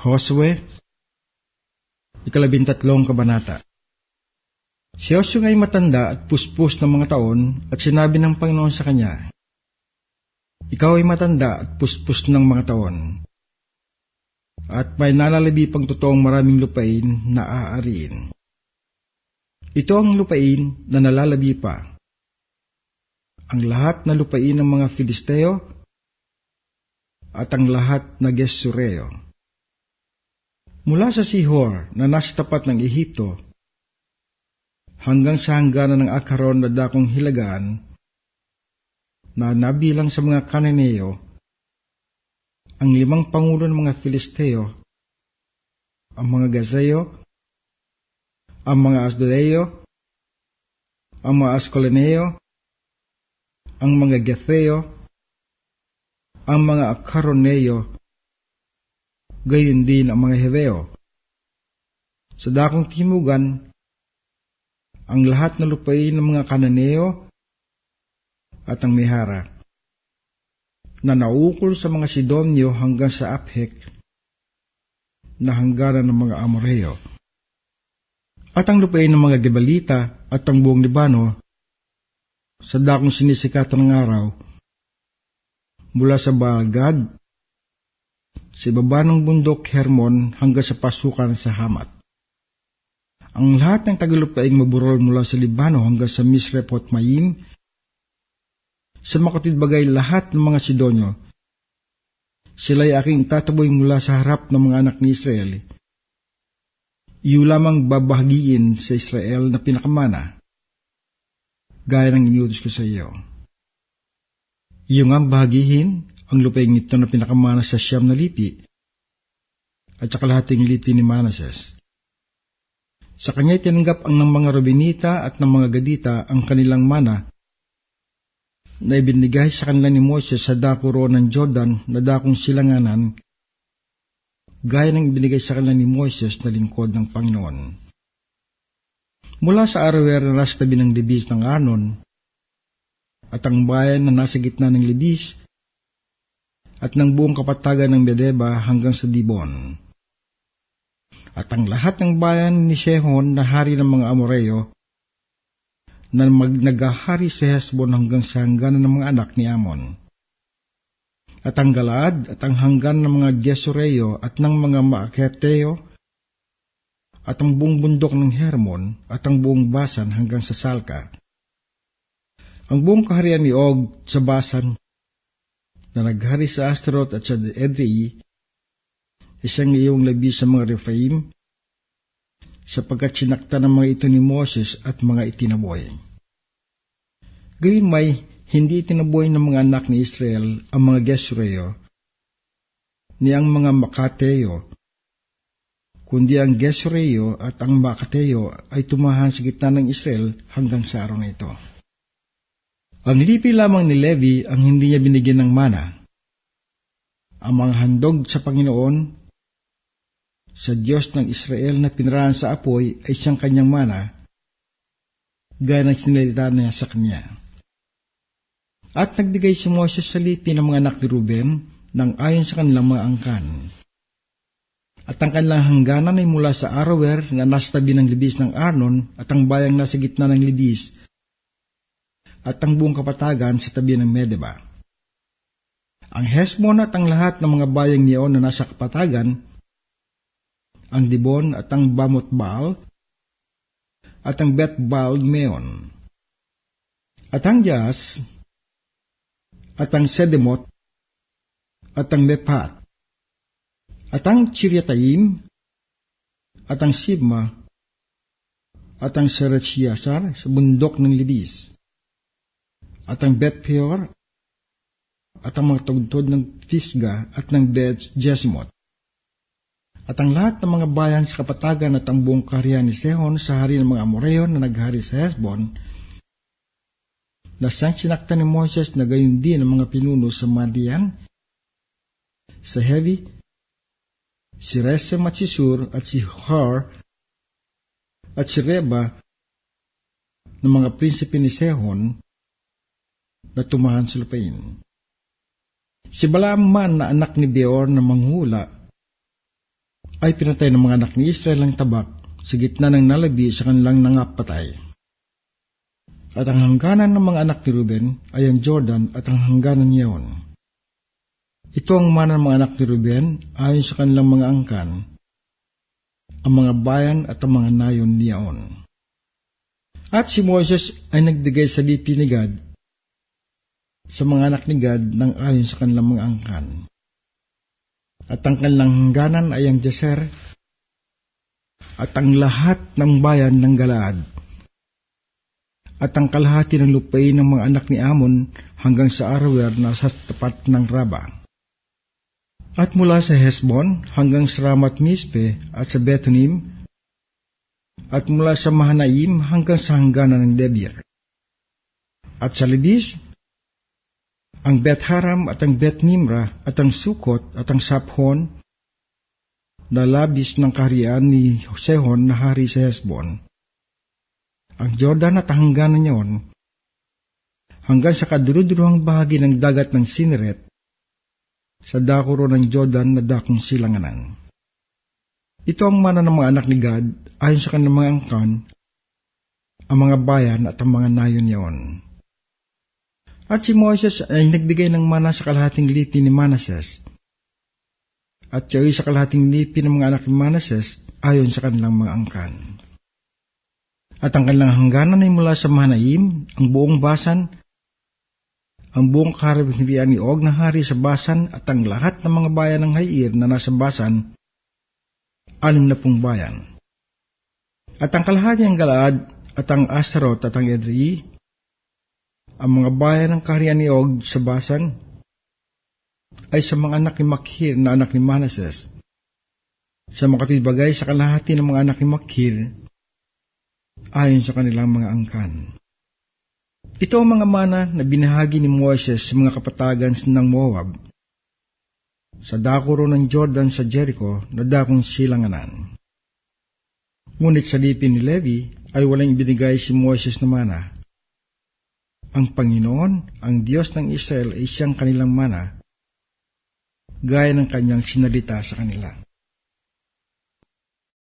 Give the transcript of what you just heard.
Josue, ikalabintatlong kabanata. Si Josue ay matanda at puspos ng mga taon at sinabi ng Panginoon sa kanya, Ikaw ay matanda at puspos ng mga taon, at may nalalabi pang totoong maraming lupain na aariin. Ito ang lupain na nalalabi pa. Ang lahat na lupain ng mga Filisteo at ang lahat na Gesureo. Mula sa Sihor na nasa tapat ng Ehipto hanggang sa hangganan ng Akaron na dakong hilagaan na nabilang sa mga Kananeo, ang limang pangulo ng mga Filisteo, ang mga Gazeo, ang mga Asdodeo, ang mga Ascolaneo, ang mga Getheo, ang mga Akaroneo, gayon din ang mga Heveo. Sa dakong timugan, ang lahat na lupain ng mga Kananeo at ang Mehara, na naukol sa mga Sidonyo hanggang sa Aphek, na hangganan ng mga Amoreo. At ang lupain ng mga Gebalita at ang buong Libano, sa dakong sinisikatan ng araw, mula sa Balgad, sa ibaba ng bundok Hermon hanggang sa pasukan sa Hamat. Ang lahat ng tagalupaing maburol mula sa Libano hanggang sa Misrepot Mayim, sa makatid bagay lahat ng mga Sidonyo, sila'y aking tataboy mula sa harap ng mga anak ni Israel. Iyo lamang babahagiin sa Israel na pinakamana, gaya ng iniutos ko sa iyo. Iyo nga bahagihin ang lupaing ito na pinakamana sa siyam na lipi, at sa kalahating lipi ni Manases. Sa kanya tinanggap ang ng mga Robinita at ng mga Gadita ang kanilang mana na ibinigay sa kanila ni Moses sa dakuro ng Jordan na dakong silanganan, gaya ng ibinigay sa kanila ni Moses na lingkod ng Panginoon. Mula sa arawer na nasa tabi ng libis ng Anon, at ang bayan na nasa gitna ng libis, at ng buong kapatagan ng Bedeba hanggang sa Dibon. At ang lahat ng bayan ni Sehon na hari ng mga Amoreo, na magnagahari sa Hesbon hanggang sa hangganan ng mga anak ni Amon. At ang Galaad at ang hanggan ng mga Gesureo at ng mga Maaketeo at ang buong bundok ng Hermon at ang buong Basan hanggang sa Salka. Ang buong kaharian ni Og sa Basan na naghari sa Astaroth at sa Edrei, isang iyong labi sa mga Rephaim, sapagkat sinakta ng mga ito ni Moses at mga itinaboy. Gayun may hindi itinaboy ng mga anak ni Israel ang mga Gesreo, ni ang mga Makateo, kundi ang Gesreo at ang Makateo ay tumahan sa gitna ng Israel hanggang sa araw na ito. Ang lipi lamang ni Levi ang hindi niya binigyan ng mana. Ang mga handog sa Panginoon sa Diyos ng Israel na pinarahan sa apoy ay siyang kanyang mana, gaya ng sinalita niya sa kanya. At nagbigay si Moses sa lipi ng mga anak ni Ruben nang ayon sa kanilang mga angkan. At ang kanilang hangganan ay mula sa Arower na nasa tabi ng libis ng Arnon at ang bayang nasa gitna ng libis at ang buong kapatagan sa tabi ng Medeba. Ang Hesbon at ang lahat ng mga bayang niyon na nasa kapatagan ang Dibon at ang Bamot Baal, at ang Bet Baal Meon, at ang Jas, at ang Sedemot, at ang Mepat, at ang Chiryataim, at ang Sibma, at ang Serechiasar sa bundok ng Libis, at ang Bet Peor, at ang mga tugtod ng Fisga at ng Bet Jesimot, at ang lahat ng mga bayan sa kapatagan at ang buong kaharian ni Sehon sa hari ng mga Amoreo na naghari sa Hesbon, na siyang sinakta ni Moses na gayon din ang mga pinuno sa Madian, sa Hevi, si Resem at si Sur at si Har at si Reba ng mga prinsipe ni Sehon na tumahan sa lupain. Si Balaam man na anak ni Beor na manghula ay pinatay ng mga anak ni Israel ang tabak sa gitna ng nalabi sa kanilang nangapatay. At ang hangganan ng mga anak ni Ruben ay ang Jordan at ang hangganan niyaon. Ito ang mana ng mga anak ni Ruben ayon sa kanilang mga angkan, ang mga bayan at ang mga nayon niyaon. At si Moses ay nagbigay sa lipi ni Gad sa mga anak ni Gad ng ayon sa kanilang mga angkan. At ang kanilang hangganan ay ang Jaser at ang lahat ng bayan ng Galaad at ang kalahati ng lupain ng mga anak ni Amon hanggang sa Arawer na sa tapat ng Raba. At mula sa Hesbon hanggang sa Ramat Mispe at sa Betonim, at mula sa Mahanaim hanggang sa hangganan ng Debir. At sa Libis, ang Bet Haram at ang Bet Nimra at ang Sukot at ang Saphon na labis ng kaharian ni Sehon na hari sa Hesbon. Ang Jordan at hangganan niyon hanggang sa kadurudurang bahagi ng dagat ng Sineret sa dakuro ng Jordan na dakong silanganan. Ito ang mana ng mga anak ni Gad ayon sa kanilang mga angkan, ang mga bayan at ang mga nayon niyon. At si Moses ay nagbigay ng mana sa kalahating lipi ni Manases. At siya sa kalahating lipi ng mga anak ni Manases ayon sa kanilang mga angkan. At ang kanilang hangganan ay mula sa Mahanaim, ang buong Basan, ang buong karabihirian ni Og na hari sa Basan at ang lahat ng mga bayan ng Hair na nasa Basan, anim na pong bayan. At ang kalahati ng Galaad at ang Astarot at ang Edrei, ang mga bayan ng kaharian ni Og sa Basan, ay sa mga anak ni Makhir na anak ni Manases. Sa mga bagay sa kalahati ng mga anak ni Makhir, ayon sa kanilang mga angkan. Ito ang mga mana na binahagi ni Moses sa mga kapatagan ng Moab, sa dakuro ng Jordan sa Jericho na dakong silanganan. Ngunit sa lipin ni Levi ay walang ibinigay si Moses na mana. Ang Panginoon, ang Diyos ng Israel ay siyang kanilang mana, gaya ng kanyang sinalita sa kanila.